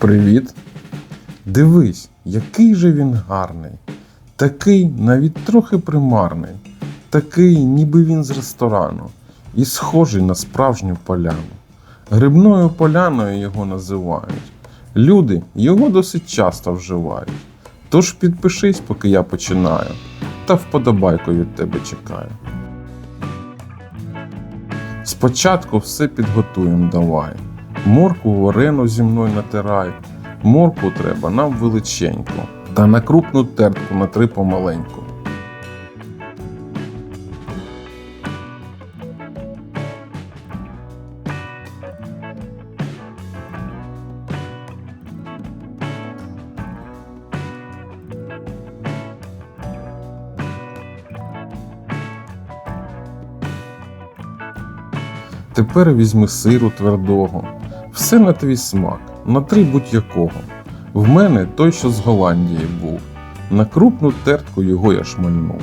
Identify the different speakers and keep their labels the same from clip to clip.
Speaker 1: Привіт. Дивись, який же він гарний. Такий навіть трохи примарний. Такий, ніби він з ресторану, і схожий на справжню поляну. Грибною поляною його називають. Люди його досить часто вживають. Тож підпишись, поки я починаю, та вподобайку від тебе чекаю. Спочатку все підготуємо давай. Морку варену зі мною натирай. Морку треба нам величеньку. Та на крупну тертку на три помаленьку. Тепер візьми сиру твердого, все на твій смак, на три будь-якого. В мене той, що з Голландії був. На крупну тертку його я шмальнув.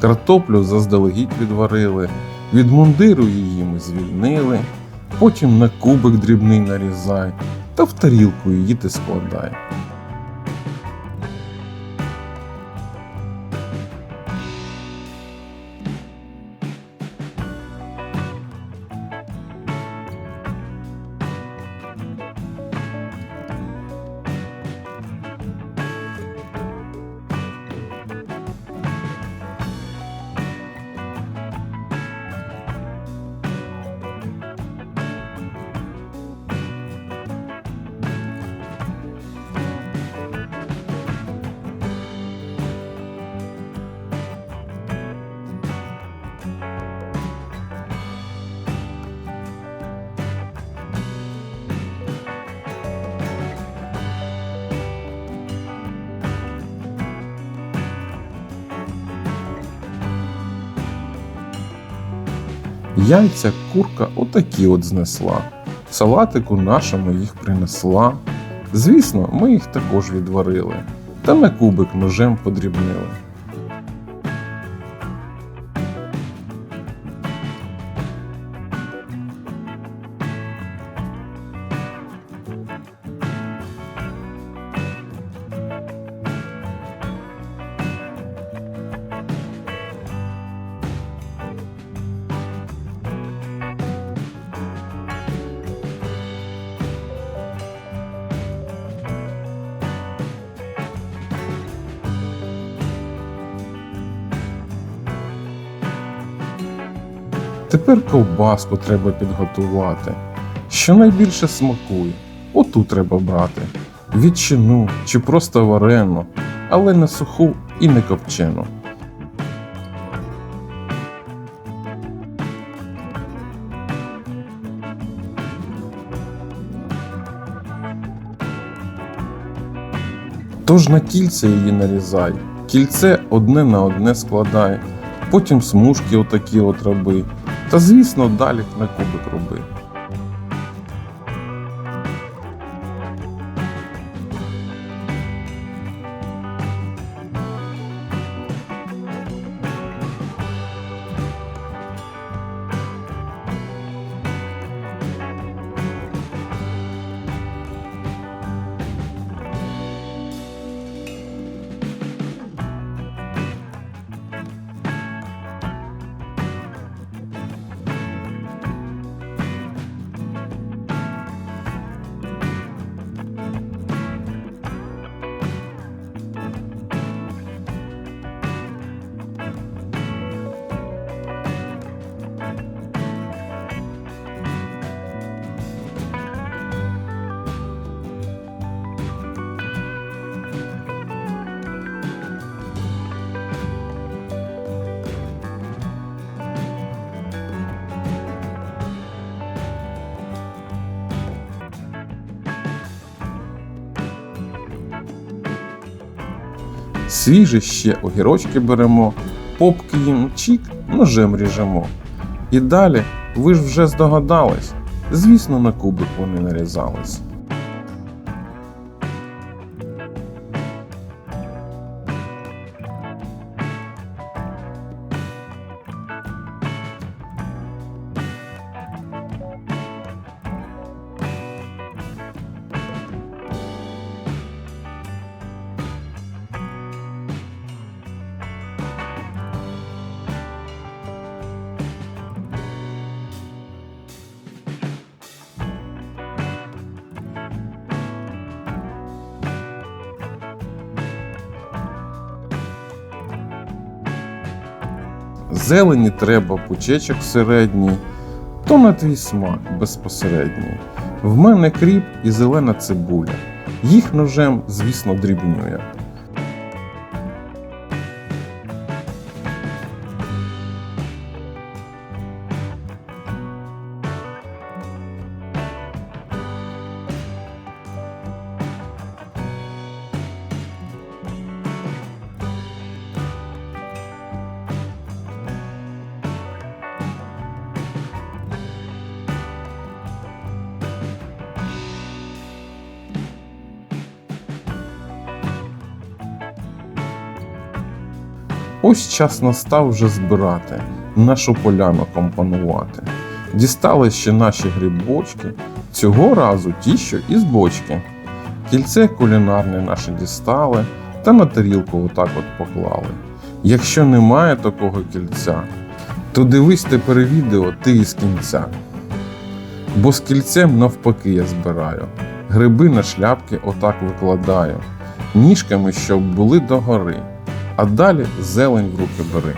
Speaker 1: Картоплю заздалегідь відварили, від мундиру її ми звільнили, потім на кубик дрібний нарізай та в тарілку її ти складай. Яйця курка отакі от знесла. Салатику нашому їх принесла. Звісно, ми їх також відварили, та на кубик ножем подрібнили. Тепер ковбаску треба підготувати. Що найбільше смакує, оту треба брати. Відчину чи просто варену, але не суху і не копчену. Тож на кільця її нарізай, кільце одне на одне складай, потім смужки отакі от роби, та звісно далі на кубик роби. Свіжі ще огірочки беремо, попки їм чік, ножем ріжемо. І далі, ви ж вже здогадались, звісно, на кубик вони нарізались. Зелені треба пучечок середній, то на твій смак безпосередній. В мене кріп і зелена цибуля. Їх ножем, звісно, дрібнює. Ось час настав вже збирати, нашу поляну компонувати. Дістали ще наші грибочки, цього разу ті, що із бочки. Кільце кулінарне наше дістали та на тарілку отак от поклали. Якщо немає такого кільця, то дивись тепер відео ти із кінця. Бо з кільцем навпаки я збираю, гриби на шляпки отак викладаю, ніжками, щоб були догори а далі зелень в руки бери.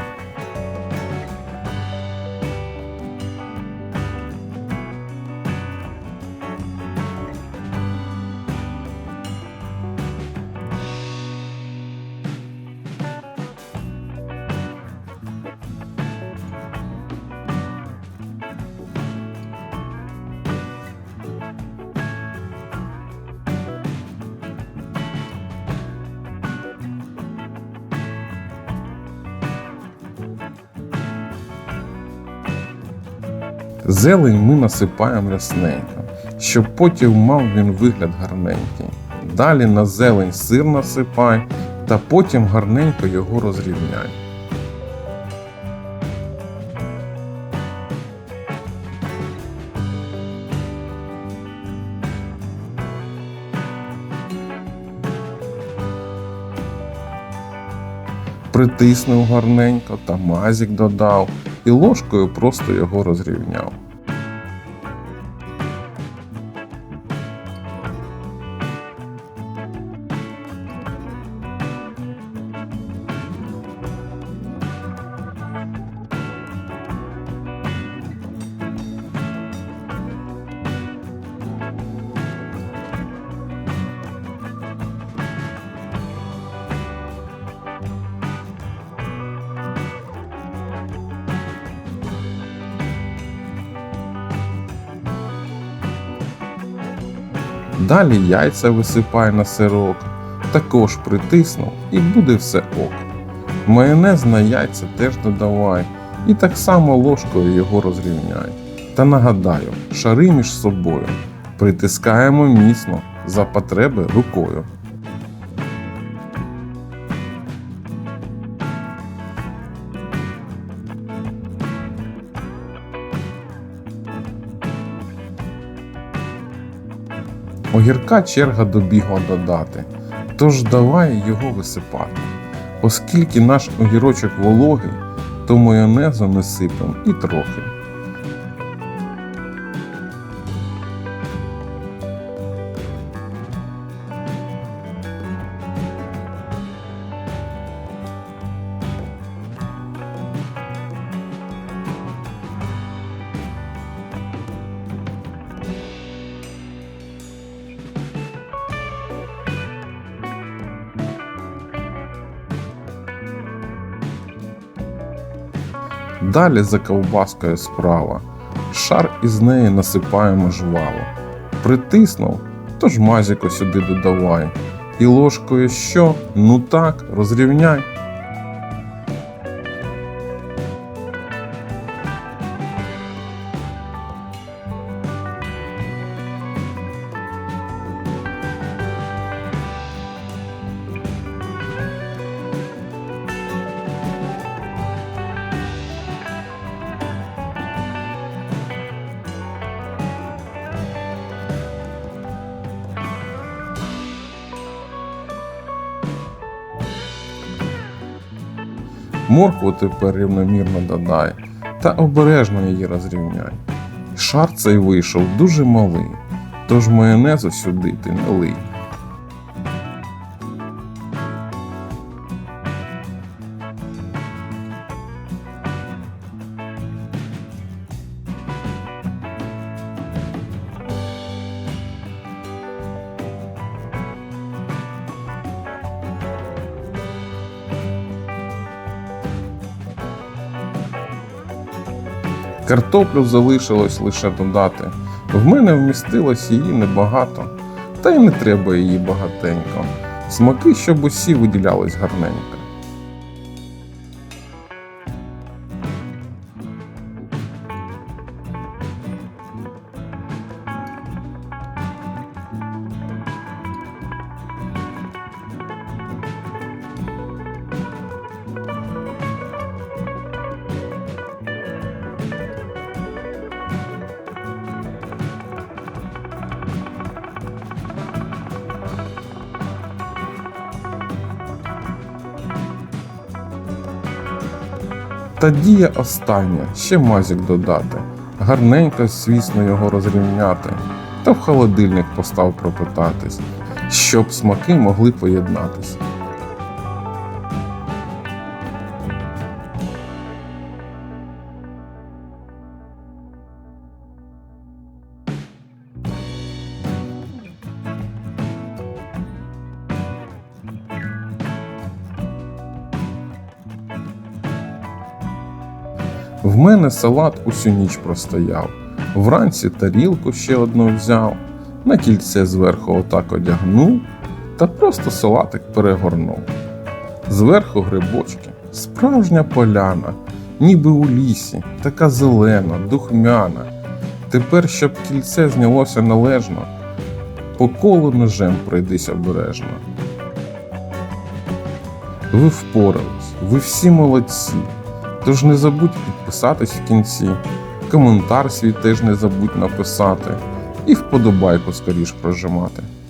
Speaker 1: Зелень ми насипаємо рясненько, щоб потім мав він вигляд гарненький. Далі на зелень сир насипай та потім гарненько його розрівняй. Притиснув гарненько та мазік додав і ложкою просто його розрівняв. Далі яйця висипай на сирок, також притиснув і буде все ок. Майонез на яйця теж додавай і так само ложкою його розрівняй. Та нагадаю, шари між собою притискаємо міцно за потреби рукою. Огірка черга добігла додати, тож давай його висипати. Оскільки наш огірочок вологий, то майонезу не сипем і трохи. Далі за ковбаскою справа. Шар із неї насипаємо жваво. Притиснув, тож мазіку сюди додавай. І ложкою що? Ну так, розрівняй. Моркву тепер рівномірно додай та обережно її розрівняй. Шар цей вийшов дуже малий, тож майонезу сюди ти не лий. Картоплю залишилось лише додати. В мене вмістилось її небагато, та й не треба її багатенько. Смаки, щоб усі виділялись гарненько. Та дія остання, ще мазік додати. Гарненько, свісно, його розрівняти, та в холодильник постав пропитатись, щоб смаки могли поєднатись. В мене салат усю ніч простояв. Вранці тарілку ще одну взяв, на кільце зверху отак одягнув та просто салатик перегорнув. Зверху грибочки, справжня поляна, ніби у лісі, така зелена, духмяна. Тепер, щоб кільце знялося належно, по колу ножем пройдись обережно. Ви впорались, ви всі молодці. Тож не забудь підписатись в кінці, коментар свій теж не забудь написати і вподобайку скоріш прожимати.